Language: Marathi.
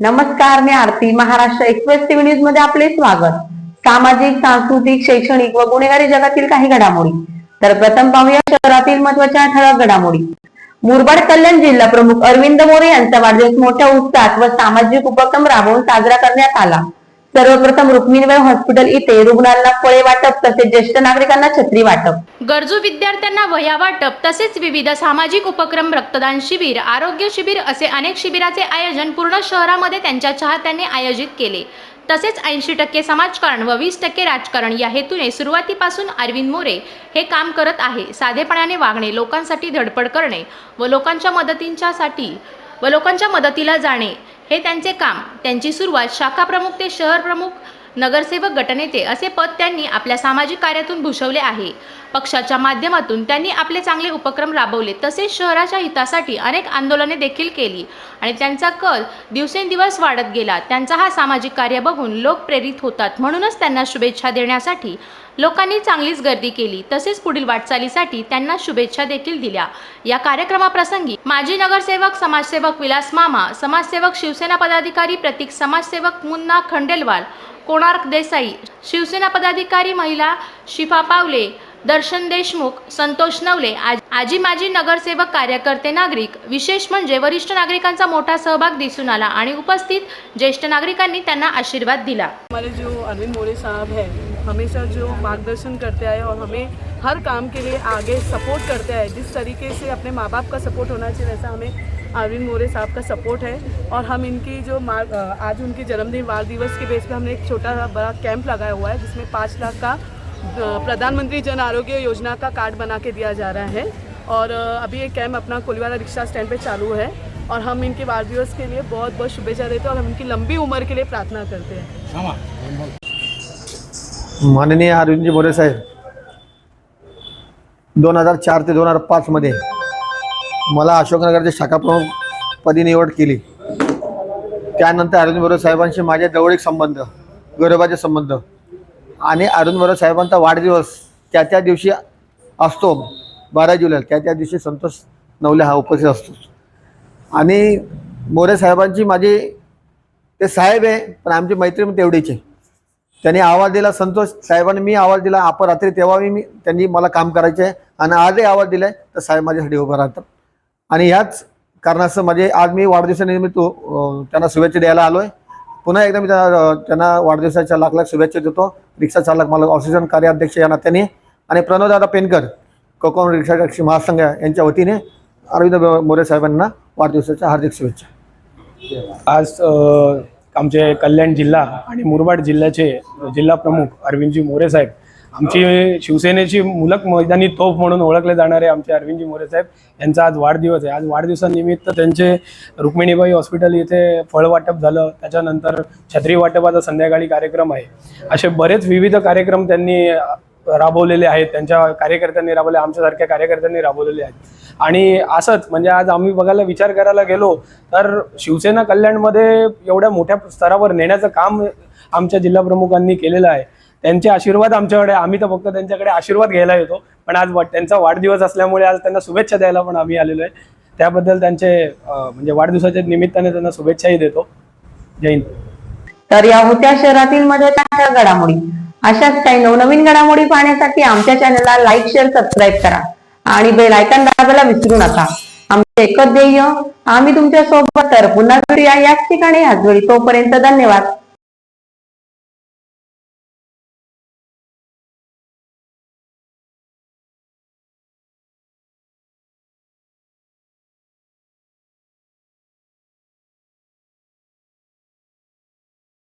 नमस्कार मी आरती. महाराष्ट्र एक्सप्रेस टीव्ही न्यूजमध्ये आपले स्वागत. सामाजिक सांस्कृतिक शैक्षणिक व गुन्हेगारी जगातील काही घडामोडी. तर प्रथम पाहूया शहरातील महत्त्वाच्या ठळक घडामोडी. मुरबाड कल्याण जिल्हा प्रमुख अरविंद मोरे यांचा वाढदिवस मोठ्या उत्साहात व सामाजिक उपक्रम राबवून साजरा करण्यात आला. सर्वप्रथम रुक्मिणीबाई हॉस्पिटल इथे रुग्णांना फळे वाटप तसेच ज्येष्ठ नागरिकांना छत्री वाटप. गरजू विद्यार्थ्यांना वह्या वाटप तसेच विविध सामाजिक उपक्रम रक्तदान शिबिर आरोग्य शिबिर असे अनेक शिबिराचे आयोजन पूर्ण शहरामध्ये त्यांच्या चाहत्यांनी आयोजित केले. तसेच ऐंशी टक्के समाजकारण व वीस टक्के राजकारण या हेतूने सुरुवातीपासून अरविंद मोरे हे काम करत आहे. साधेपणाने वागणे लोकांसाठी धडपड करणे व लोकांच्या मदतींच्यासाठी व लोकांच्या मदतीला जाणे हे त्यांचे काम. त्यांची सुरुवात शाखा प्रमुख ते शहर प्रमुख नगरसेवक गटनेते असे पद त्यांनी आपल्या सामाजिक कार्यातून भूषवले आहे. पक्षाच्या माध्यमातून त्यांनी आपले चांगले उपक्रम राबवले तसेच शहराच्या हितासाठी अनेक आंदोलने देखील केली आणि त्यांचा कल दिवसेंदिवस वाढत गेला. त्यांचा हा सामाजिक कार्य बघून लोक प्रेरित होतात. म्हणूनच त्यांना शुभेच्छा देण्यासाठी लोकांनी चांगलीच गर्दी केली तसेच पुढील वाटचालीसाठी त्यांना शुभेच्छा देखील दिल्या. या कार्यक्रमाप्रसंगी माजी नगरसेवक समाजसेवक विलास मामा समाजसेवक शिवसेना पदाधिकारी प्रतीक समाजसेवक मुन्ना खंडेलवाल कोणार्क देसाई शिवसेना पदाधिकारी महिला शिफा पावले दर्शन देशमुख संतोष नवले आज- आजी माजी नगरसेवक कार्यकर्ते नागरिक. विशेष म्हणजे वरिष्ठ नागरिकांचा मोठा सहभाग दिसून आला आणि उपस्थित ज्येष्ठ नागरिकांनी त्यांना आशीर्वाद दिला. हमारे जो अरविंद मोरे साहब है हमेशा जो मार्गदर्शन करते आए और हमें हर काम के लिए आगे सपोर्ट करते आए जिस तरीके से अपने माँ बाप का सपोर्ट होना चाहिए वैसा हमें अरविंद मोरे साहब का सपोर्ट है और हम इनकी जो मार आज उनके जन्मदिन बाल दिवस के बेस पे हमने एक छोटा सा बड़ा कैंप लगाया हुआ है जिसमें पाँच लाख का प्रधानमंत्री जन आरोग्य योजना का कार्ड बना के दिया जा रहा है। और अभी ये कैंप अपना कोलीवाला रिक्शा स्टैंड पे चालू है और हम इनके बाल दिवस के लिए बहुत बहुत शुभेच्छा देते हैं और हम इनकी लंबी उम्र के लिए प्रार्थना करते हैं। माननीय अरविंदजी मोरे साहेब दोन हज़ार चार ते दोन हज़ार पाचमध्ये मला अशोकनगरच्या शाखा पदी निवड केली. त्यानंतर अरुण मोरे साहेबांशी माझ्या जवळीक संबंध गौरवाचे संबंध आणि अरुण मोरे साहेबांचा वाढदिवस त्या त्या दिवशी असतो बारा जुलैला त्या त्या दिवशी संतोष नवले हा उपस्थित असतो. आणि मोरे साहेबांची माझी ते साहेब आहे पण आमची मैत्री तेवढीचे तेवढीच आहे. त्यांनी आवाज दिला संतोष साहेबांनी मी आवाज दिला अपरात्री तेव्हा मी त्यांनी मला काम करायचे आहे आणि आजही आवाज दिलाय तर साहेब माझ्यासाठी उभं राहतात. आणि ह्याच कारणास्तव माझे आज मी वाढदिवसानिमित्त त्यांना शुभेच्छा द्यायला आलोय. पुन्हा एकदा मी त्यांना त्यांना वाढदिवसाच्या लाख लाख शुभेच्छा देतो. रिक्षा चालक मला ऑक्सिजन कार्याध्यक्ष या नात्याने. आणि प्रणवदादा पेनकर कोकण रिक्षा टॅक्सी महासंघ यांच्या वतीने अरविंद मोरे साहेबांना वाढदिवसाच्या हार्दिक शुभेच्छा. आज आमचे कल्याण जिल्हा आणि मुरबाड जिल्ह्याचे जिल्हा प्रमुख अरविंदजी मोरे साहेब आमची शिवसेनेची मुलक मैदानी तोफ म्हणून ओळखले जाणारे आमचे अरविंदजी मोरे साहेब यांचा आज वाढदिवस आहे. आज वाढदिवसानिमित्त त्यांचे रुक्मिणीबाई हॉस्पिटल इथे फळ वाटप झालं. त्याच्यानंतर छत्री वाटपाचा संध्याकाळी कार्यक्रम आहे. असे बरेच विविध कार्यक्रम त्यांनी राबवलेले आहेत. त्यांच्या कार्यकर्त्यांनी राबवले आमच्यासारख्या कार्यकर्त्यांनी राबवलेले आहेत. आणि असंच म्हणजे आज आम्ही बघायला विचार करायला गेलो तर शिवसेना कल्याणमध्ये एवढ्या मोठ्या स्तरावर नेण्याचं काम आमच्या जिल्हा प्रमुखांनी केलेलं आहे. त्यांचे आशीर्वाद आमच्याकडे आम्ही तर फक्त त्यांच्याकडे आशीर्वाद घ्यायला येतो. पण आज त्यांचा वाढदिवस असल्यामुळे आज त्यांना शुभेच्छा द्यायला पण आम्ही आलेलो आहे. त्याबद्दल त्यांचे म्हणजे वाढदिवसाच्या निमित्ताने त्यांना शुभेच्छाही देतो. जय हिंद. तर या होत्या शहरातील महत्त्वाच्या घडामोडी. अशाच काही नवनवीन घडामोडी पाहण्यासाठी आमच्या चॅनलला लाईक शेअर सबस्क्राईब करा. आणि बेल आयकन दाबायला विसरू नका. आमचे एकच ध्येय आम्ही तुमच्यासोबत तर पुन्हा भेटूया. याच ठिकाणी आज तोपर्यंत धन्यवाद.